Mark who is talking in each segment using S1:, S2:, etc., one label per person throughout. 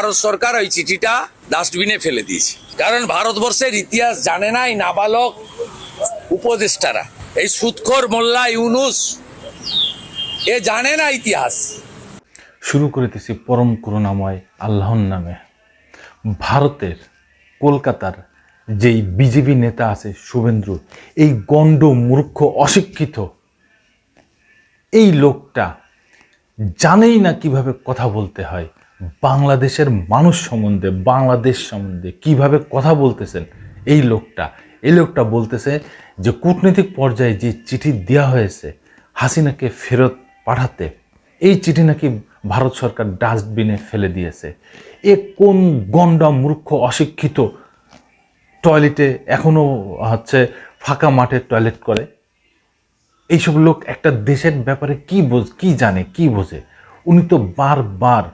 S1: ভারত সরকার ওই চিঠিটা ডাস্টবিনে ফেলে দিয়েছে। কারণ ভারতবর্ষের ইতিহাস জানে না এই নাবালক উপদেষ্টারা। এই সুৎখর মোল্লা ইউনুস, এ জানে না ইতিহাস।
S2: শুরু করিতেছি পরম করুণাময় আল্লাহর নামে। ভারতের, কলকাতার যেই বিজেপি নেতা আছে শুভেন্দ্র এই গণ্ড মূর্খ অশিক্ষিত, এই লোকটা জানেই না কীভাবে কথা বলতে হয়। বাংলাদেশের মানুষ সম্বন্ধে, বাংলাদেশ সম্বন্ধে কীভাবে কথা বলতেছেন এই লোকটা? এই লোকটা বলতেছে যে কূটনৈতিক পর্যায়ে যে চিঠি দেওয়া হয়েছে হাসিনাকে ফেরত পাঠাতে, এই চিঠি নাকি ভারত সরকার ডাস্টবিনে ফেলে দিয়েছে। এ কোন গন্ডা মূর্খ অশিক্ষিত টয়লেটে এখনও হচ্ছে ফাঁকা মাঠে টয়লেট করে? এইসব লোক একটা দেশের ব্যাপারে কি বোঝ, কি জানে, কি বোঝে? উনি তো বারবার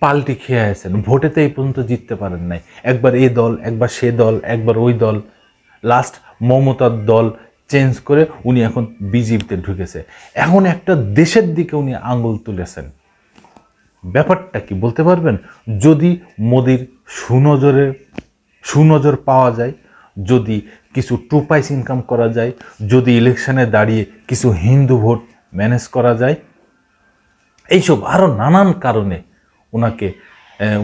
S2: পাল্টি খেয়ে আছেন। ভোটেতে এই পর্যন্ত জিততে পারেন নাই। একবার এ দল, একবার সে দল, একবার ওই দল। লাস্ট মমতার দল চেঞ্জ করে উনি এখন বিজেপিতে ঢুকেছে। এখন একটা দেশের দিকে উনি আঙুল তুলেছেন। ব্যাপারটা কি বলতে পারবেন? যদি মোদির সুনজরে, সুনজর পাওয়া যায়, যদি কিছু টু পাইস ইনকাম করা যায়, যদি ইলেকশনে দাঁড়িয়ে কিছু হিন্দু ভোট ম্যানেজ করা যায়, এইসব আরও নানান কারণে ওনাকে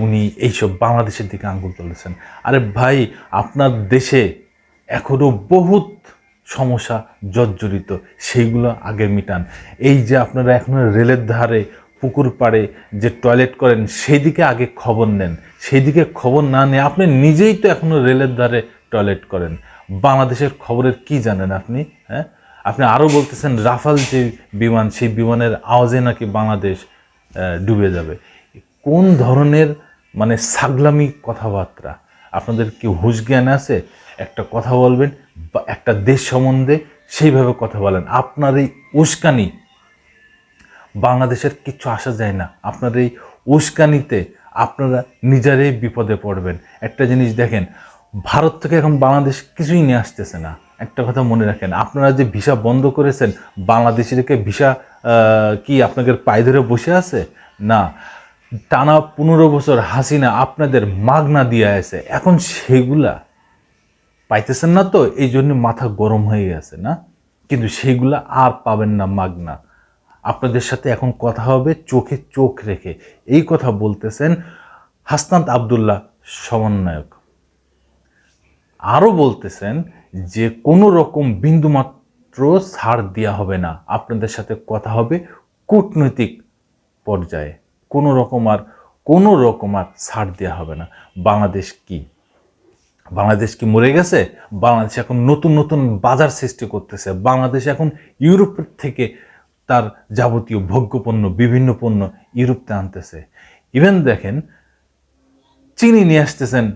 S2: উনি এইসব বাংলাদেশের দিকে আঙ্গুল তুলেছেন। আরে ভাই, আপনার দেশে এখনও বহুত সমস্যা জর্জরিত, সেইগুলো আগে মিটান। এই যে আপনারা এখনও রেলের ধারে, পুকুর পাড়ে যে টয়লেট করেন সেই দিকে আগে খবর নেন। সেই দিকে খবর না নিয়ে আপনি নিজেই তো এখনও রেলের ধারে টয়লেট করেন। বাংলাদেশের খবরের কি জানেন আপনি হ্যাঁ? আপনি আরও বলতেছেন, রাফাল যে বিমান, সেই বিমানের আওয়াজে নাকি বাংলাদেশ ডুবে যাবে। কোন ধরনের মানে সাগলামি কথাবার্তা? আপনাদের কি হুশ জ্ঞান আছে? একটা কথা বলবেন, বা একটা দেশ সম্বন্ধে সেইভাবে কথা বলেন। আপনার এই উস্কানি বাংলাদেশের কিচ্ছু আসা যায় না। আপনার এই উস্কানিতে আপনারা নিজেরাই বিপদে পড়বেন। একটা জিনিস দেখেন, ভারত থেকে এখন বাংলাদেশ কিছুই নিয়ে আসতেছে না। একটা কথা মনে রাখেন, আপনারা যে ভিসা বন্ধ করেছেন, বাংলাদেশিদেরকে ভিসা কি আপনাদের পায়ে ধরে বসে আছে? না। টানা পনেরো বছর হাসিনা আপনাদের মাগনা দিয়ে আছে। এখন সেগুলা পাইতেছেন না তো, এই জন্য মাথা গরম হয়ে গেছে, না? কিন্তু সেগুলা আর পাবেন না মাগনা। আপনাদের সাথে এখন কথা হবে, চোখে চোখ রেখে। এই কথা বলতেছেন হাসনাত আবদুল্লাহ সমন্বয়ক। আরও বলতেছেন যে, কোনো রকম বিন্দুমাত্র ছাড় দেওয়া হবে না। আপনাদের সাথে কথা হবে কূটনৈতিক পর্যায়ে। কোনো রকম আর কোনো রকম আর ছাড় দেওয়া হবে না। বাংলাদেশ কি? বাংলাদেশ কি মরে গেছে? বাংলাদেশ এখন নতুন নতুন বাজার সৃষ্টি করতেছে। বাংলাদেশ এখন ইউরোপের থেকে তার যাবতীয় ভোগ্যপণ্য, বিভিন্ন পণ্য ইউরোপতে আনতেছে। ইভেন দেখেন, চিনি নিয়ে আসতেছেন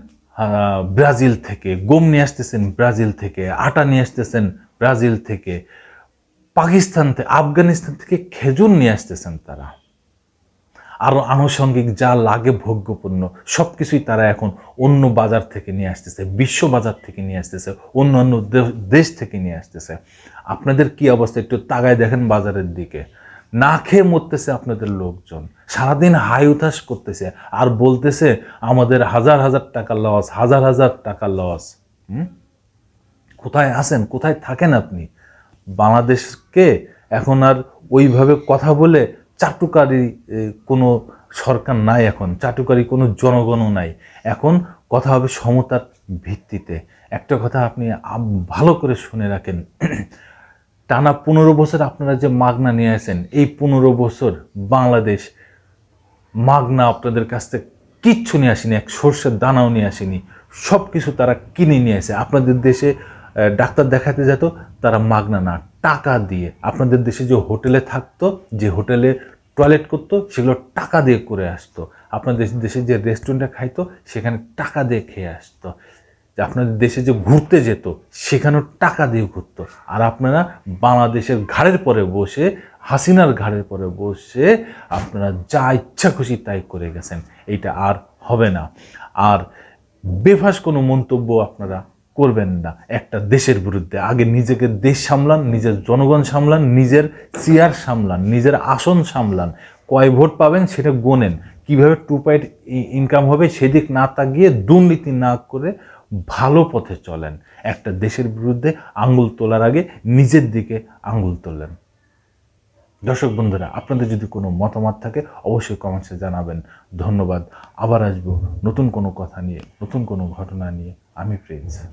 S2: ব্রাজিল থেকে, গম নিয়ে আসতেছেন ব্রাজিল থেকে, আটা নিয়ে আসতেছেন ব্রাজিল থেকে, পাকিস্তান থেকে আফগানিস্তান থেকে খেজুর নিয়ে আসতেছেন তারা। আরও আনুষঙ্গিক যা লাগে ভোগ্যপণ্য সব কিছুই তারা এখন অন্য বাজার থেকে নিয়ে আসতেছে বিশ্ব বাজার থেকে নিয়ে আসতেছে অন্য অন্য দেশ থেকে নিয়ে আসতেছে। আপনাদের কি অবস্থা একটু তাগায় দেখেন বাজারের দিকে। না খেয়ে মরতেছে আপনাদের লোকজন। সারাদিন হাই উতাস করতেছে আর বলতেছে আমাদের হাজার হাজার টাকা লস হাজার হাজার টাকা লস হুম? কোথায় আছেন? কোথায় থাকেন আপনি? বাংলাদেশকে এখন আর ওইভাবে কথা বলে চাটুকারি কোনো সরকার নাই এখন, চাটুকারি কোনো জনগণও নাই। এখন কথা হবে সমতার ভিত্তিতে। একটা কথা আপনি ভালো করে শুনে রাখেন। টানা পনেরো বছর আপনারা যে মাগনা নিয়ে আসেন, এই পনেরো বছর বাংলাদেশ মাগনা আপনাদের কাছ থেকে কিচ্ছু নিয়ে আসেনি, এক সর্ষের দানাও নিয়ে আসেনি। সব কিছু তারা কিনে নিয়ে আসে। আপনাদের দেশে ডাক্তার দেখাতে যেত, তারা মাগনা না। টাকা দিয়ে। আপনাদের দেশে যে হোটেলে থাকতো, যে হোটেলে টয়লেট করতো, সেগুলো টাকা দিয়ে করে আসতো। আপনাদের দেশে যে রেস্টুরেন্টে খাইতো, সেখানে টাকা দিয়ে খেয়ে আসতো। আপনাদের দেশে যে ঘুরতে যেত, সেখানেও টাকা দিয়ে ঘুরতো। আর আপনারা বাংলাদেশের ঘাড়ের পরে বসে, হাসিনার ঘাড়ের পরে বসে, আপনারা যা ইচ্ছা খুশি তাই করে গেছেন। এইটা আর হবে না। আর বেফাস কোনো মন্তব্য আপনারা করবেন না। একটা দেশের বিরুদ্ধে। আগে নিজেকে দেশ সামলান, নিজের জনগণ সামলান, নিজের চেয়ার সামলান, নিজের আসন সামলান। কয় ভোট পাবেন সেটা গোনেন। কীভাবে টু পয়েন্ট ইনকাম হবে সেদিক না তাকিয়ে দুর্নীতি না করে ভালো পথে চলেন। একটা দেশের বিরুদ্ধে আঙ্গুল তোলার আগে নিজের দিকে আঙ্গুল তোলেন। দর্শক বন্ধুরা, আপনাদের যদি কোনো মতামত থাকে, অবশ্যই কমেন্টসে জানাবেন। ধন্যবাদ। আবার আসব নতুন কোনো কথা নিয়ে, নতুন কোনো ঘটনা নিয়ে। আমি প্রিন্স।